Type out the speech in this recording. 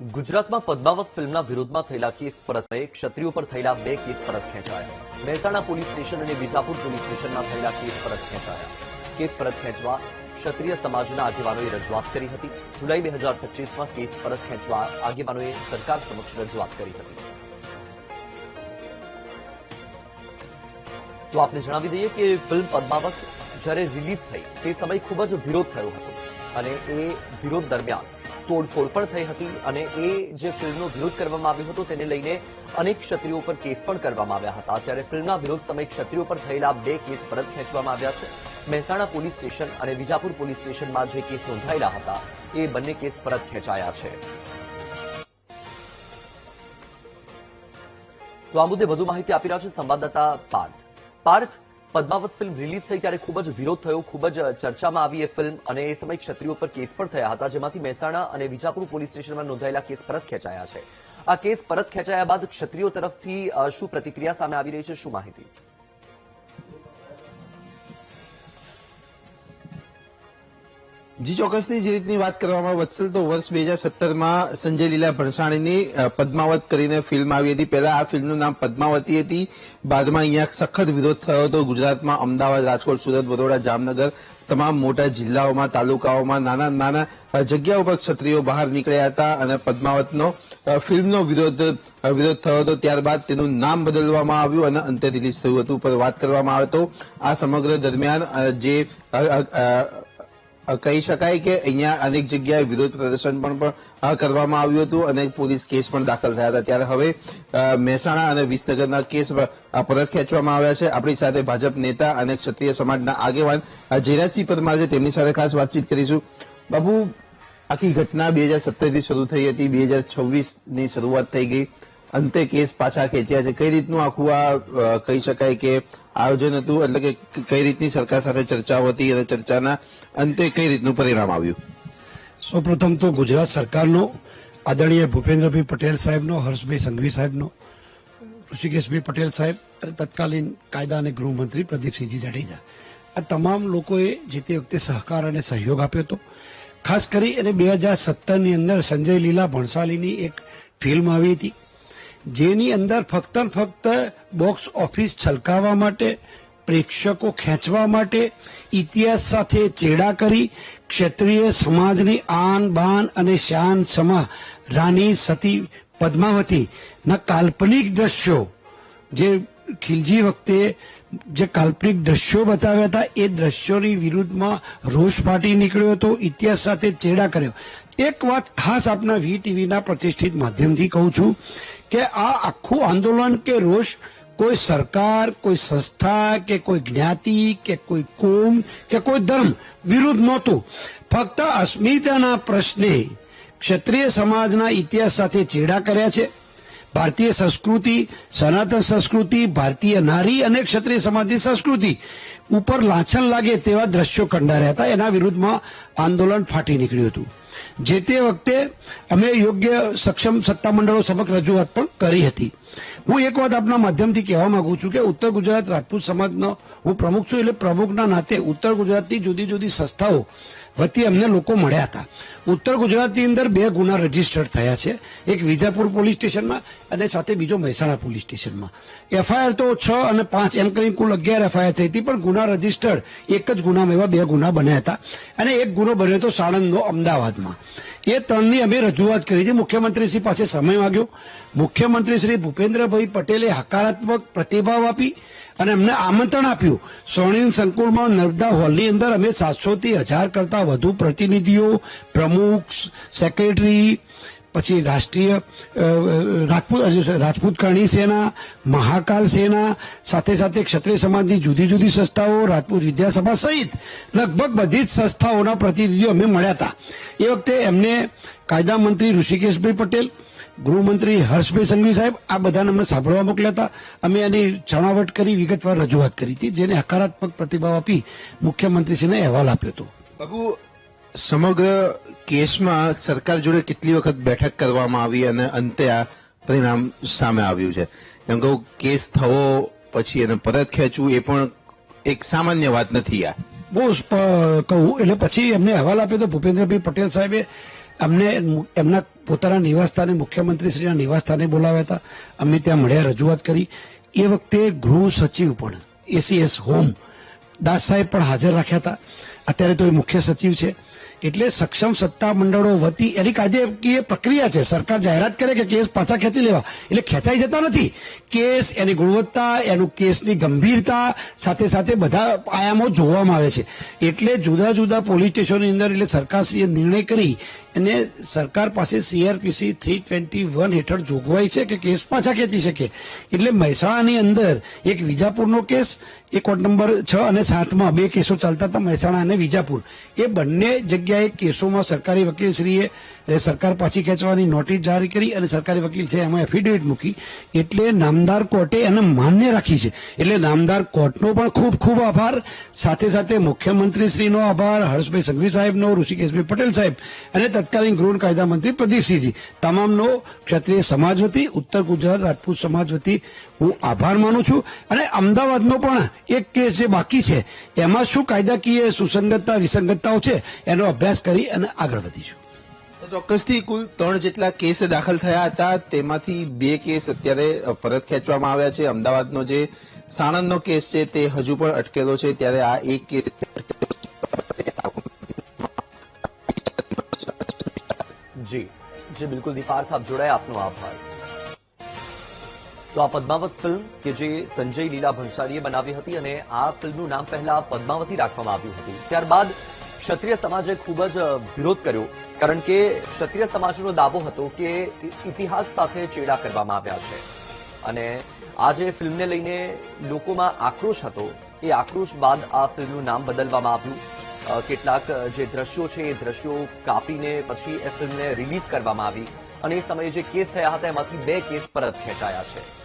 ગુજરાતમાં પદ્માવત ફિલ્મના વિરોધમાં થયેલા કેસ પરત ક્ષત્રિયો પર થયેલા બે કેસ પરત ખેંચાયા. મહેસાણા પોલીસ સ્ટેશન અને વિજાપુર પોલીસ સ્ટેશનમાં થયેલા કેસ પરત ખેંચાયા. કેસ પરત ખેંચવા ક્ષત્રિય સમાજના આગેવાનોએ રજૂઆત કરી હતી. જુલાઈ બે હજાર પચીસમાં કેસ પરત ખેંચવા આગેવાનોએ સરકાર સમક્ષ રજૂઆત કરી હતી. તો આપને જણાવી દઈએ કે ફિલ્મ પદ્માવત જ્યારે રિલીઝ થઈ, તે સમય ખૂબ જ વિરોધ થયો હતો. અને એ વિરોધ દરમિયાન તોડફોડ પણ થઈ હતી અને એ જે ફિલ્મનો વિરોધ કરવામાં આવ્યો હતો તેને લઈને અનેક ક્ષત્રિયો પર કેસ પણ કરવામાં આવ્યા હતા. ત્યારે ફિલ્મના વિરોધ સમયે ક્ષત્રિયો પર થયેલા બે કેસ પરત ખેંચવામાં આવ્યા છે. મહેસાણા પોલીસ સ્ટેશન અને વિજાપુર પોલીસ સ્ટેશનમાં જે કેસ નોંધાયેલા હતા, એ બંને કેસ પરત ખેંચાયા છે. તો આ મુદ્દે વધુ માહિતી આપી રહ્યા છે સંવાદદાતા પાર્થ. પાર્થ પદ્માવત ફિલ્મ રિલીઝ થઈ ત્યારે ખૂબ જ વિરોધ થયો, ખૂબ જ ચર્ચામાં આવી એ ફિલ્મ અને એ સમય ક્ષત્રિયો પર કેસ પણ થયા હતા, જેમાંથી મહેસાણા અને વિજાપુર પોલીસ સ્ટેશનમાં નોંધાયેલા કેસ પરત ખેંચાયા છે. આ કેસ પરત ખેંચાયા બાદ ક્ષત્રિયો તરફથી શું પ્રતિક્રિયા સામે આવી રહી છે, શું માહિતી? જી, ચોક્કસથી જે રીતની વાત કરવામાં વત્સલ તો વર્ષ બે હજાર સત્તરમાં સંજય લીલા ભરસાણીની પદ્માવત કરીને ફિલ્મ આવી હતી. પહેલા આ ફિલ્મનું નામ પદ્માવતી હતી. બાદમાં અહીંયા સખત વિરોધ થયો હતો. ગુજરાતમાં અમદાવાદ, રાજકોટ, સુરત વડોદરા જામનગર તમામ મોટા જિલ્લાઓમાં, તાલુકાઓમાં નાના નાના જગ્યા જગ્યાઓ પર ક્ષત્રિયો બહાર નીકળ્યા હતા અને પદ્માવતનો ફિલ્મનો વિરોધ વિરોધ થયો હતો. ત્યારબાદ તેનું નામ બદલવામાં આવ્યું અને અંતે રિલીઝ થયું હતું. પર વાત કરવામાં આવે તો આ સમગ્ર દરમિયાન જે કહી શકાય કે અહીંયા અનેક જગ્યાએ વિરોધ પ્રદર્શન પણ કરવામાં આવ્યું હતું અને પોલીસ કેસ પણ દાખલ થયા હતા. ત્યારે હવે મહેસાણા અને વિસનગરના કેસ પરત ખેંચવામાં આવ્યા છે. આપણી સાથે ભાજપ નેતા અને ક્ષત્રિય સમાજના આગેવાન અ, જયરાજસિંહ પરમાર છે. તેમની સાથે ખાસ વાતચીત કરીશું. બાબુ આખી ઘટના બે હજાર સત્તરથી શરૂ થઈ હતી. બે હજાર છવ્વીસની શરૂઆત થઈ ગઈ. અંતે કેસ પાછા ખેંચ્યા છે કઈ રીતનું આખું આ કહી શકાય કે આયોજન હતું? એટલે કે કઈ રીતની સરકાર સાથે ચર્ચાઓ હતી અને ચર્ચાના અંતે કઈ રીતનું પરિણામ આવ્યું? સૌપ્રથમ તો ગુજરાત સરકારનો, આદરણીય ભૂપેન્દ્રભાઈ પટેલ સાહેબનો, હર્ષભાઈ સંઘવી સાહેબનો, ઋષિકેશભાઈ પટેલ સાહેબ અને તત્કાલીન કાયદા અને ગૃહમંત્રી પ્રદીપસિંહજી જાડેજા. આ તમામ લોકોએ જે તે વખતે સહકાર અને સહયોગ આપ્યો હતો. ખાસ કરી અને બે હજાર સત્તરની અંદર સંજય લીલા ભણસાલીની એક ફિલ્મ આવી હતી. જેની અંદર ફક્ત ફક્ત બોક્સ ઓફિસ છલકાવવા માટે, પ્રેક્ષકો ખેંચવા માટે, ઇતિહાસ સાથે ચેડા કરી ક્ષત્રિય સમાજની આન, બાન અને શાન સમા રાની સતી પદ્માવતી ના કાલ્પનિક દ્રશ્યો, જે ખિલજી વખતે જે કાલ્પનિક દ્રશ્યો બતાવ્યા હતા, એ દ્રશ્યોની વિરુદ્ધમાં રોષ ફાટી નીકળ્યો હતો, ઇતિહાસ સાથે ચેડા કર્યો. એક વાત ખાસ આપના વી ટીવીના પ્રતિષ્ઠિત માધ્યમથી કહું છું કે આ આખું આંદોલન કે રોષ કોઈ સરકાર, કોઈ સંસ્થા કે કોઈ જ્ઞાતિ કે કોઈ કોમ કે કોઈ ધર્મ વિરુદ્ધ નહોતું. ફક્ત અસ્મિતાના પ્રશ્ને ક્ષત્રિય સમાજના ઇતિહાસ સાથે ચેડા કર્યા છે. ભારતીય સંસ્કૃતિ, સનાતન સંસ્કૃતિ, ભારતીય નારી અને ક્ષત્રિય સમાજની સંસ્કૃતિ ઉપર લાંછન લાગે તેવા દ્રશ્યો કંડાર્યા હતા. એના વિરુદ્ધમાં આંદોલન ફાટી નીકળ્યું હતું. જે તે વખતે અમે યોગ્ય સક્ષમ સત્તામંડળો સમક્ષ રજૂઆત પણ કરી હતી. હું એક વાત આપના માધ્યમથી કહેવા માંગુ છું કે ઉત્તર ગુજરાત રાજપૂત સમાજનો હું પ્રમુખ છું એટલે પ્રમુખના નાતે ઉત્તર ગુજરાતની જુદી જુદી સંસ્થાઓ વતી અમને લોકો મળ્યા હતા. ઉત્તર ગુજરાતની અંદર બે ગુના રજીસ્ટર્ડ થયા છે. એક વિજાપુર પોલીસ સ્ટેશનમાં અને સાથે બીજો મહેસાણા પોલીસ સ્ટેશનમાં. એફઆઈઆર તો છ અને પાંચ એમ કરીને કુલ અગિયાર એફઆઈઆર થઈ હતી, પણ ગુના રજીસ્ટર્ડ એક જ ગુનામાં એવા બે ગુના બન્યા હતા. અને એક ગુનો બન્યો હતો સાણંદનો અમદાવાદમાં. એ ત્રણની અમે રજૂઆત કરી હતી. મુખ્યમંત્રીશ્રી પાસે સમય માંગ્યો. મુખ્યમંત્રી શ્રી ભૂપેન્દ્રભાઈ પટેલે હકારાત્મક પ્રતિભાવ આપી અને અમને આમંત્રણ આપ્યું. સ્વર્ણિમ સંકુલમાં નર્મદા હોલની અંદર અમે સાતસોથી હજાર કરતાં વધુ પ્રતિનિધિઓ, પ્રમુખ, સેક્રેટરી પછી રાષ્ટ્રીય રાજપૂત રાજપૂત કરણી સેના, મહાકાલ સેના, સાથે સાથે ક્ષત્રિય સમાજની જુદી જુદી સંસ્થાઓ, રાજપૂત વિદ્યાસભા સહિત લગભગ બધી જ સંસ્થાઓના પ્રતિનિધિઓ અમે મળ્યા હતા. એ વખતે એમને કાયદા મંત્રી ઋષિકેશભાઈ પટેલ, ગૃહમંત્રી હર્ષભાઈ સંઘવી સાહેબ, આ બધાને અમને સાંભળવા મોકલ્યા હતા. અમે એની છણાવટ કરી, વિગતવાર રજૂઆત કરી હતી, જેને હકારાત્મક પ્રતિભાવ આપી મુખ્યમંત્રીશ્રીને અહેવાલ આપ્યો હતો. બાબુ સમગ્ર કેસમાં સરકાર જોડે કેટલી વખત બેઠક કરવામાં આવી અને અંતે આ પરિણામ સામે આવ્યું છે? કેમ કે કેસ થવો પછી એને પરત ખેંચવું એ પણ એક સામાન્ય વાત નથી આ. બહુ કહું, એટલે પછી એમને અહેવાલ આપ્યો તો ભૂપેન્દ્રભાઈ પટેલ સાહેબે અમને, એમના પોતાના નિવાસસ્થાને મુખ્યમંત્રીશ્રીના નિવાસસ્થાને બોલાવ્યા હતા. અમે ત્યાં મળ્યા, રજૂઆત કરી. એ વખતે ગૃહ સચિવ પણ એસીએસ હોમ, દાસ સાહેબ પણ હાજર રાખ્યા હતા. અત્યારે તો એ મુખ્ય સચિવ છે. એટલે સક્ષમ સત્તા મંડળો વતી એની કાયદેકીય પ્રક્રિયા છે. સરકાર જાહેરાત કરે કે કેસ પાછા ખેંચી લેવા. એટલે ખેંચાઈ જતા નથી. કેસ, એની ગુણવત્તા, એનું કેસની ગંભીરતા સાથે સાથે બધા આયામો જોવામાં આવે છે. એટલે જુદા જુદા પોલીસ સ્ટેશનની અંદર એટલે સરકારશ્રીએ નિર્ણય કરી અને સરકાર પાસે સીઆરપીસી થ્રી ટ્વેન્ટી વન હેઠળ જોગવાઈ છે કે કેસ પાછા ખેંચી શકે? એટલે મહેસાણાની અંદર એક વિજાપુરનો કેસ, એ કોર્ટ નંબર છ અને સાતમાં બે કેસો ચાલતા હતા, મહેસાણા અને વિજાપુર. એ બંને જગ્યાએ કેસોમાં સરકારી વકીલશ્રીએ સરકાર પાછી ખેંચવાની નોટિસ જારી કરી અને સરકારી વકીલ છે, એમાં એફિડેવિટ મૂકી. એટલે નામદાર કોર્ટે એને માન્ય રાખી છે. એટલે નામદાર કોર્ટનો પણ ખૂબ ખૂબ આભાર. સાથે સાથે મુખ્યમંત્રીશ્રીનો આભાર, હર્ષભાઈ સંઘવી સાહેબનો, ઋષિકેશભાઈ પટેલ સાહેબ. અને તત્કાલીન ગૃહ કાયદા મંત્રી પ્રદીપસિંહજી. તમામનો ક્ષત્રિય સમાજ વતી, ઉત્તર ગુજરાત રાજપૂત સમાજ વતી હું આભાર માનું છું. અને અમદાવાદનો પણ એક કેસ જે બાકી છે, એમાં શું કાયદાકીય સુસંગતતા, વિસંગતતાઓ છે, એનો અભ્યાસ કરી અને આગળ વધીશું. ચોક્કસથી કુલ ત્રણ જેટલા કેસ દાખલ થયા હતા, તેમાંથી બે કેસ અત્યારે પરત ખેંચવામાં આવ્યા છે. અમદાવાદનો જે સાણંદનો કેસ છે, તે હજુ પણ અટકેલો છે. ત્યારે આ એક કેસ જી જી બિલકુલ દીપાર્થ આપ જોડાયા આપનો આભાર તો આ પદ્માવત ફિલ્મ કે જે સંજય લીલા ભંસારીએ બનાવી હતી અને આ ફિલ્મનું નામ પહેલા પદ્માવતી રાખવામાં આવ્યું હતું ત્યારબાદ ક્ષત્રિય સમાજે ખૂબ જ વિરોધ કર્યો કારણ કે ક્ષત્રિય સમાજનો દાવો હતો કે ઇતિહાસ સાથે ચેડા કરવામાં આવ્યા છે। અને આ જે ફિલ્મને લઈને લોકોમાં આક્રોશ હતો, એ આક્રોશ બાદ આ ફિલ્મનું નામ બદલવામાં આવ્યું। કેટલાક જે દ્રશ્યો છે એ દ્રશ્યો કાપીને પછી એ ફિલ્મને રિલીઝ કરવામાં આવી. અને એ સમયે જે કેસ થયા હતા, એમાંથી બે કેસ પરત ખેંચાયા છે.